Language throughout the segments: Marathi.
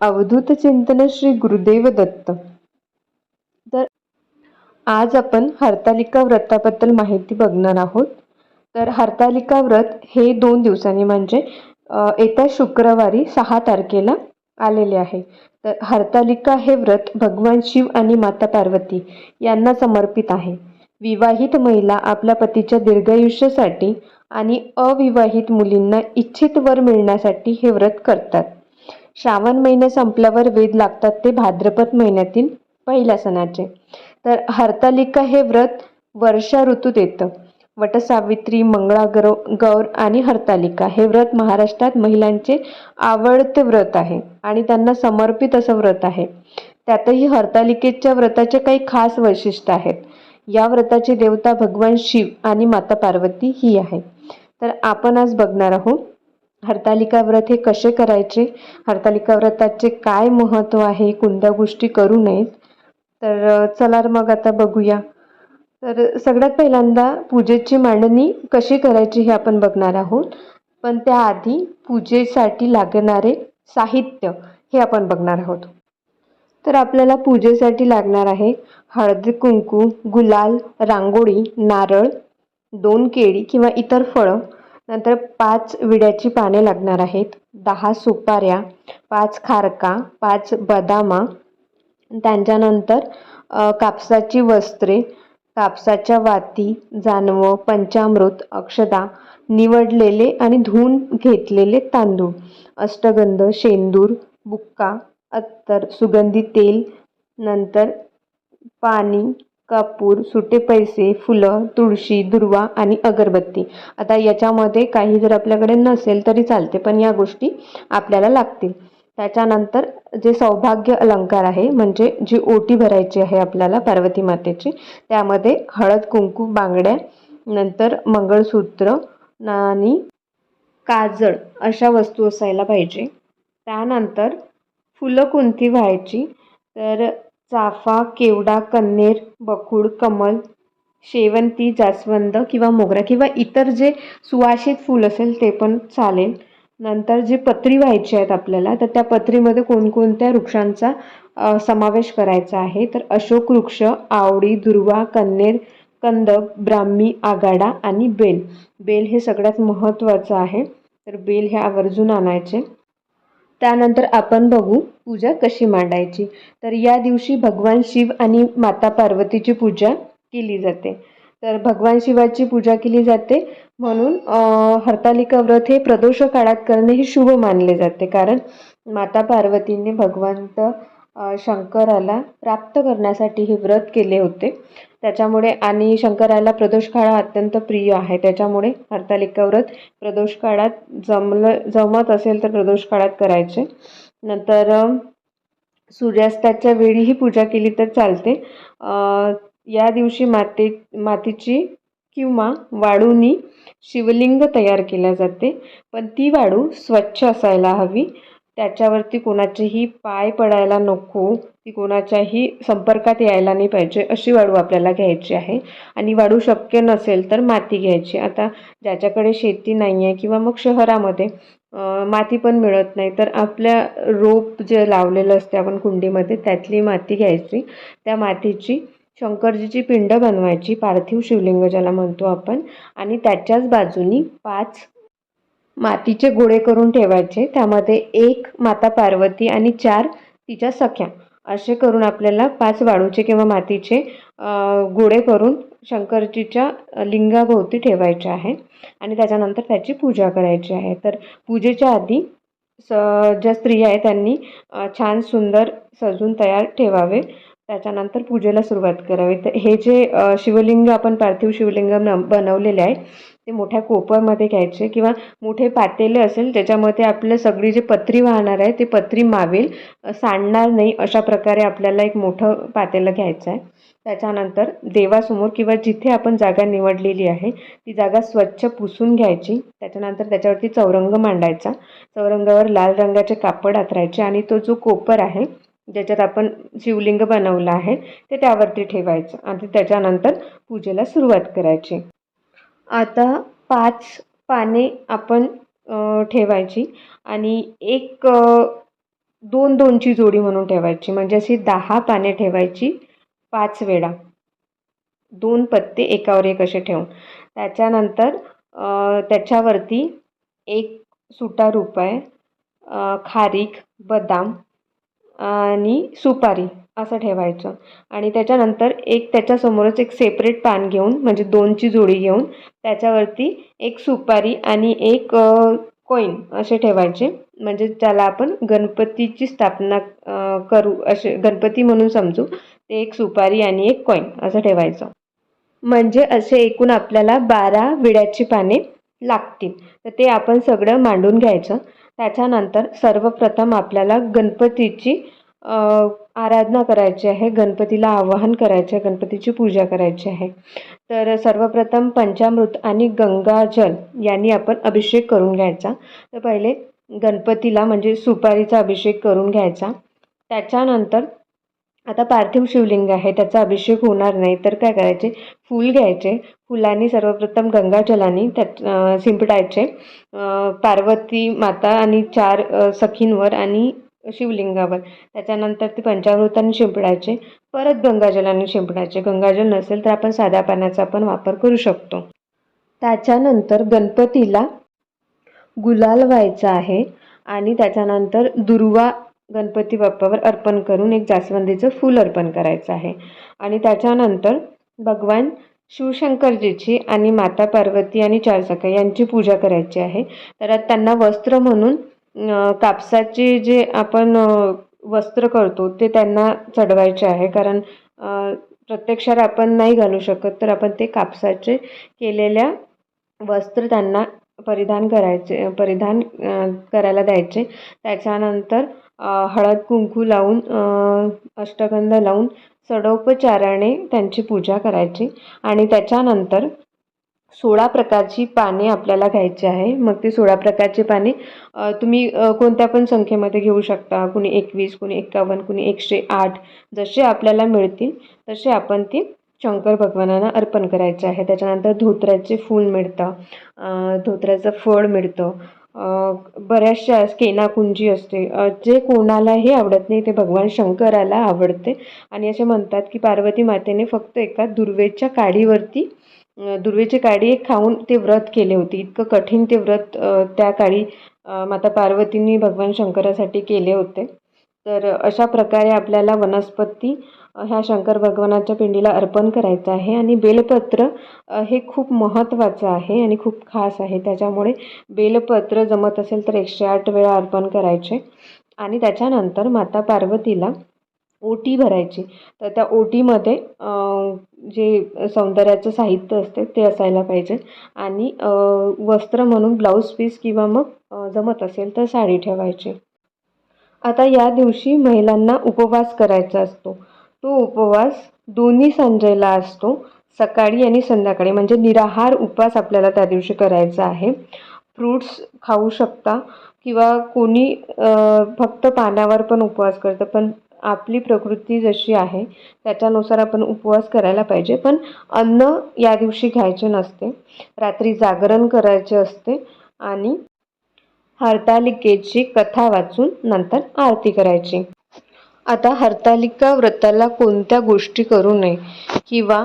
अवधूत चिंतन श्री गुरुदेव दत्त. तर आज आपण हरतालिका व्रताबद्दल माहिती बघणार आहोत. तर हरतालिका व्रत हे दोन दिवसांनी म्हणजे येत्या शुक्रवारी सहा तारखेला आलेले आहे. तर हरतालिका हे व्रत भगवान शिव आणि माता पार्वती यांना समर्पित आहे. विवाहित महिला आपल्या पतीच्या दीर्घायुष्यासाठी आणि अविवाहित मुलींना इच्छित वर मिळण्यासाठी हे व्रत करतात. श्रावण महिना संपल्यावर वेद लागतात ते भाद्रपद महिन्यातील पहिल्या सणाचे. तर हरतालिका हे व्रत वर्षा ऋतूत येतं. वटसावित्री मंगळागौर गौर आणि हरतालिका हे व्रत महाराष्ट्रात महिलांचे आवडते व्रत आहे आणि त्यांना समर्पित असं व्रत आहे. त्यातही हरतालिकेच्या व्रताचे काही खास वैशिष्ट्य आहेत. या व्रताची देवता भगवान शिव आणि माता पार्वती ही आहे. तर आपण आज बघणार आहोत हरतालिका व्रत हे कसे करायचे? हरतालिका व्रताचे काय महत्त्व आहे? कोणत्या गोष्टी करू नयेत? तर चला मग आता बघूया. तर सगळ्यात पहिल्यांदा पूजेची मांडणी कशी करायची हे आपण बघणार आहोत. पण त्याआधी पूजेसाठी लागणारे साहित्य हे आपण बघणार आहोत. तर आपल्याला पूजेसाठी लागणार आहे हळदी कुंकू गुलाल रांगोळी नारळ दोन केळी किंवा इतर फळं. नंतर पाच विड्याची पाने लागणार आहेत. दहा सुपाऱ्या पाच खारका पाच बदामा. त्यांच्यानंतर कापसाची वस्त्रे कापसाच्या वाती जानवं पंचामृत अक्षदा निवडलेले आणि धुवून घेतलेले तांदूळ अष्टगंध शेंदूर बुक्का अत्तर सुगंधी तेल नंतर पाणी कापूर सुटे पैसे फुलं तुळशी दुर्वा आणि अगरबत्ती. आता याच्यामध्ये काही जर आपल्याकडे नसेल तरी चालते पण या गोष्टी आपल्याला लागतील. त्याच्यानंतर जे सौभाग्य अलंकार आहे म्हणजे जी ओटी भरायची आहे आपल्याला पार्वती मातेची त्यामध्ये हळद कुंकू बांगड्या नंतर मंगळसूत्र आणि काजळ अशा वस्तू असायला पाहिजे. त्यानंतर फुलं कोणती व्हायची? तर चाफा केवडा कन्हेर बकुळ कमल शेवंती जास्वंद किंवा मोगरा किंवा इतर जे सुवासित फूल असेल ते पण चालेल. नंतर जे पत्री व्हायची आहेत आपल्याला तर त्या पत्रीमध्ये कोणकोणत्या वृक्षांचा समावेश करायचा आहे? तर अशोक वृक्ष आवडी दुर्वा कन्हेर कंद ब्राह्मी आगाडा आणि बेल. बेल हे सगळ्यात महत्त्वाचं आहे. तर बेल हे आवर्जून आणायचे. त्यानंतर आपण बघू पूजा कशी मांडायची. तर या दिवशी भगवान शिव आणि माता पार्वतीची पूजा केली जाते. तर भगवान शिवाची पूजा केली जाते. म्हणून हरतालिका व्रत हे प्रदोष काळात करणे हे शुभ मानले जाते. कारण माता पार्वतीने भगवंत शंकराला प्राप्त करण्यासाठी हे व्रत केले होते. त्याच्यामुळे आणि शंकराला प्रदोष काळ हा अत्यंत प्रिय आहे. त्याच्यामुळे हरतालिका व्रत प्रदोष काळात जमलं जमत असेल तर प्रदोष काळात करायचे. नंतर सूर्यास्ताच्या वेळी ही पूजा केली तर चालते. या दिवशी माते मातीची किंवा वाळूनी शिवलिंग तयार केल्या जाते. पण ती वाळू स्वच्छ असायला हवी. त्याच्यावरती कोणाचेही पाय पडायला नको. ती कोणाच्याही संपर्कात यायला नाही पाहिजे अशी वाळू आपल्याला घ्यायची आहे. आणि वाळू शक्य नसेल तर माती घ्यायची. आता ज्याच्याकडे शेती नाही आहे किंवा मग शहरामध्ये माती पण मिळत नाही तर आपल्या रोप जे लावलेलं असते आपण कुंडीमध्ये त्यातली माती घ्यायची. त्या मातीची शंकरजीची पिंड बनवायची पार्थिव शिवलिंग ज्याला म्हणतो आपण. आणि त्याच्याच बाजूनी पाच मातीचे गोळे करून ठेवायचे. त्यामध्ये एक माता पार्वती आणि चार तिच्या सख्या. असे करून आपल्याला पाच वाळूचे किंवा मातीचे गोळे करून शंकरजीच्या लिंगाभोवती ठेवायचे आहे. आणि त्याच्यानंतर त्याची पूजा करायची आहे. तर पूजेच्या आधी स ज्या स्त्रिया आहेत त्यांनी छान सुंदर सजून तयार ठेवावे. त्याच्यानंतर पूजेला सुरुवात करावी. तर हे जे शिवलिंग आपण पार्थिव शिवलिंग न बनवलेले आहे ते मोठ्या कोपरमध्ये घ्यायचे किंवा मोठे पातेले असेल त्याच्यामध्ये आपलं सगळी जे पत्री वाहणार आहे ते पत्री मावेल. सांडणार नाही अशा प्रकारे आपल्याला एक मोठं पातेलं घ्यायचं आहे. त्याच्यानंतर देवासमोर किंवा जिथे आपण जागा निवडलेली आहे ती जागा स्वच्छ पुसून घ्यायची. त्याच्यानंतर त्याच्यावरती चौरंग मांडायचा. चौरंगावर लाल रंगाचे कापड आतरायचे आणि तो जो कोपर आहे ज्याच्यात आपण शिवलिंग बनवलं आहे ते त्यावरती ठेवायचं आणि त्याच्यानंतर पूजेला सुरुवात करायची. आता पाच पाने आपण ठेवायची आणि एक दोन दोनची जोडी म्हणून ठेवायची. म्हणजे अशी दहा पाने ठेवायची पाच वेळा. दोन पत्ते एकावर एक असे ठेवून. त्याच्यानंतर त्याच्यावरती एक सुटा रुपये खारीक बदाम आणि सुपारी असं ठेवायचं. आणि त्याच्यानंतर एक त्याच्यासमोरच एक सेपरेट पान घेऊन म्हणजे दोनची जोडी घेऊन त्याच्यावरती एक सुपारी आणि एक कॉईन असे ठेवायचे. म्हणजे ज्याला आपण गणपतीची स्थापना करू असे गणपती म्हणून समजू ते एक सुपारी आणि एक कॉईन असं ठेवायचं. म्हणजे असे एकूण आपल्याला बारा विड्याची पाने लागतील. तर ते आपण सगळं मांडून घ्यायचं. त्याच्यानंतर सर्वप्रथम आपल्याला गणपतीची आराधना करायची आहे गणपतीला आवाहन करायचे आहे गणपतीची पूजा करायची आहे. तर सर्वप्रथम पंचामृत आणि गंगाजल यांनी आपण अभिषेक करून घ्यायचा. तर पहिले गणपतीला म्हणजे सुपारीचा अभिषेक करून घ्यायचा. त्याच्यानंतर आता पार्थिव शिवलिंग आहे त्याचा अभिषेक होणार नाही तर काय करायचे? फूल घ्यायचे. फुलांनी सर्वप्रथम गंगाजलानी त्यात शिंपडायचे पार्वती माता आणि चार सखींवर आणि शिवलिंगावर. त्याच्यानंतर ते पंचामृताने शिंपडायचे. परत गंगाजलाने शिंपडायचे. गंगाजल नसेल तर आपण साध्या पाण्याचा पण वापर करू शकतो. त्याच्यानंतर गणपतीला गुलाल व्हायचा आहे आणि त्याच्यानंतर दुर्वा गणपती बाप्पावर अर्पण करून एक जास्वंदीचं फूल अर्पण करायचं आहे. आणि त्याच्यानंतर भगवान शिवशंकरजीची आणि माता पार्वती आणि चारसखा यांची पूजा करायची आहे. तर त्यांना वस्त्र म्हणून कापसाचे जे आपण वस्त्र करतो ते त्यांना चढवायचे आहे. कारण प्रत्यक्षात आपण नाही घालू शकत तर आपण ते कापसाचे केलेल्या वस्त्र त्यांना परिधान करायचे परिधान करायला द्यायचे. त्याच्यानंतर हळद कुंकू लावून अष्टगंध लावून षडोपचाराने त्यांची पूजा करायची. आणि त्याच्यानंतर सोळा प्रकारची पाने आपल्याला घ्यायची आहे. मग ती सोळा प्रकारची पाने तुम्ही कोणत्या पण संख्येमध्ये घेऊ शकता. कुणी एकवीस कुणी एकावन्न कुणी एकशे आठ जसे आपल्याला मिळतील तसे आपण ती शंकर भगवानांना अर्पण करायचे आहे. त्याच्यानंतर धोत्र्याचे फूल मिळतं. धोत्र्याचं फळ मिळतं. बऱ्याचशा केनाकुंजी असते. जे जे कोणालाही आवडत नाही ते भगवान शंकराला आवडते. आणि असे म्हणतात की पार्वती मातेने फक्त एका दुर्वेच्या काडीवरती दुर्वेची काडी खाऊन ते व्रत केले होते. इतकं कठीण ते व्रत त्या काळी माता पार्वतींनी भगवान शंकरासाठी केले होते. तर अशा प्रकारे आपल्याला वनस्पती ह्या शंकर भगवानाच्या पिंडीला अर्पण करायचं आहे आणि बेलपत्र हे खूप महत्त्वाचं आहे आणि खूप खास आहे. त्याच्यामुळे बेलपत्र जमत असेल तर एकशे आठ वेळा अर्पण करायचे आणि त्याच्यानंतर माता पार्वतीला ओटी भरायची. तर त्या ओटीमध्ये जे सौंदर्याचं साहित्य असते ते असायला पाहिजे आणि वस्त्र म्हणून ब्लाऊज पीस किंवा मग जमत असेल तर साडी ठेवायची. आता या दिवशी महिलांना उपवास करायचा असतो. तो उपवास दोन्ही संजयला असतो सकाळी आणि संध्याकाळी. म्हणजे निराहार उपवास आपल्याला त्या दिवशी करायचा आहे. फ्रूट्स खाऊ शकता किंवा कोणी फक्त पाण्यावर पण उपवास करतं. पण आपली प्रकृती जशी आहे त्याच्यानुसार आपण उपवास करायला पाहिजे. पण अन्न या दिवशी घ्यायचे नसते. रात्री जागरण करायचे असते आणि हरतालिकेची कथा वाचून नंतर आरती करायची. आता हरतालिका व्रताला कोणत्या गोष्टी करू नये किंवा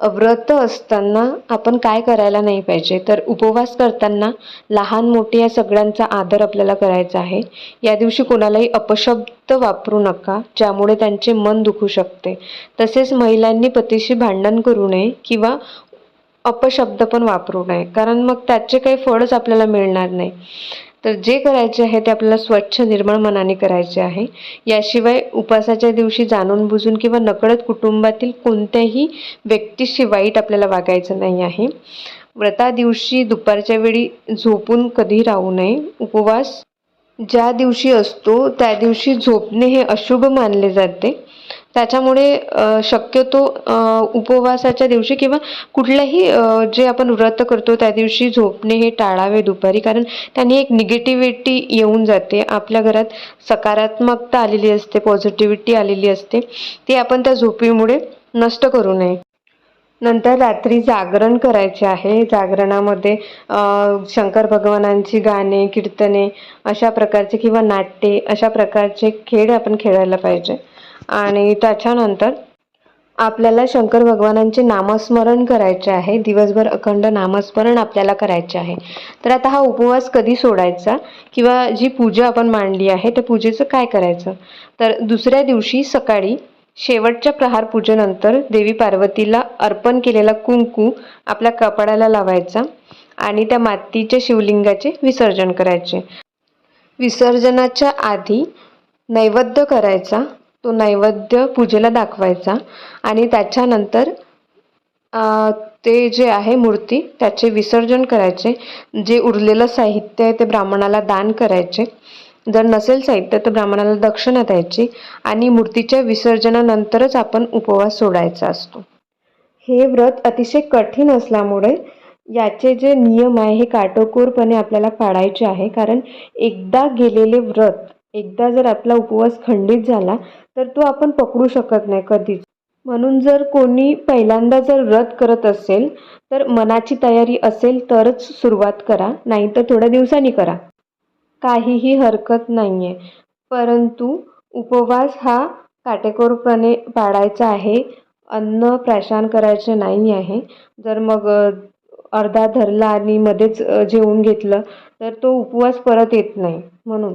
व्रत असताना आपण काय करायला नाही पाहिजे? तर उपवास करताना लहान मोठे या सगळ्यांचा आदर आपल्याला करायचा आहे. या दिवशी कोणालाही अपशब्द वापरू नका ज्यामुळे त्यांचे मन दुखू शकते. तसेच महिलांनी पतीशी भांडण करू नये किंवा अपशब्द पण वापरू नये कारण मग त्याचे काही फळच आपल्याला मिळणार नाही. तर जे करायचे आहे ते आपल्याला स्वच्छ निर्मळ मनाने करायचे आहे. याशिवाय उपवासाच्या दिवशी जाणून बुजून किंवा नकळत कुटुंबातील कोणत्याही व्यक्तीशी वाईट आपल्याला वागायचं नाही आहे. व्रता दिवशी दुपारच्या वेळी झोपून कधी राहू नये. उपवास ज्या दिवशी असतो त्या दिवशी झोपणे हे अशुभ मानले जाते. त्याच्यामुळे शक्यतो उपवासाच्या दिवशी किंवा कुठल्याही जे आपण व्रत करतो त्या दिवशी झोपणे हे टाळावे दुपारी. कारण त्याने एक निगेटिव्हिटी येऊन जाते. आपल्या घरात सकारात्मकता आलेली असते पॉझिटिव्हिटी आलेली असते. ती आपण त्या झोपीमुळे नष्ट करू नये. नंतर रात्री जागरण करायचे आहे. जागरणामध्ये शंकर भगवानांची गाणे कीर्तने अशा प्रकारचे किंवा नाट्ये अशा प्रकारचे खेळ आपण खेळायला पाहिजे. आणि त्याच्यानंतर आपल्याला शंकर भगवानांचे नामस्मरण करायचे आहे. दिवसभर अखंड नामस्मरण आपल्याला करायचे आहे. तर आता हा उपवास कधी सोडायचा? किंवा जी पूजा आपण मांडली आहे त्या पूजेचं काय करायचं? तर दुसऱ्या दिवशी सकाळी शेवटच्या प्रहार पूजेनंतर देवी पार्वतीला अर्पण केलेला कुंकू आपल्या कपाळाला लावायचा आणि त्या मातीच्या शिवलिंगाचे विसर्जन करायचे. विसर्जनाच्या आधी नैवेद्य करायचा तो नैवेद्य पूजेला दाखवायचा आणि त्याच्यानंतर ते जे आहे मूर्ती त्याचे विसर्जन करायचे. जे उरलेलं साहित्य आहे ते ब्राह्मणाला दान करायचे. जर नसेल साहित्य तर ब्राह्मणाला दक्षिणा द्यायची आणि मूर्तीच्या विसर्जनानंतरच आपण उपवास सोडायचा असतो. हे व्रत अतिशय कठीण असल्यामुळे याचे जे नियम आहे हे काटोकोरपणे आपल्याला पाळायचे आहे. कारण एकदा गेलेले व्रत एकदा जर आपला उपवास खंडित झाला तर तो आपण पकडू शकत नाही कधीच. म्हणून जर कोणी पहिल्यांदा जर व्रत करत असेल तर मनाची तयारी असेल तरच सुरुवात करा नाही तर थोड्या दिवसांनी करा. काहीही हरकत नाही आहे परंतु उपवास हा काटेकोरपणे पाळायचा आहे अन्न प्राशन करायचे नाही आहे. जर मग अर्धा धरला आणि मध्येच जेवून घेतलं तर तो उपवास परत येत नाही. म्हणून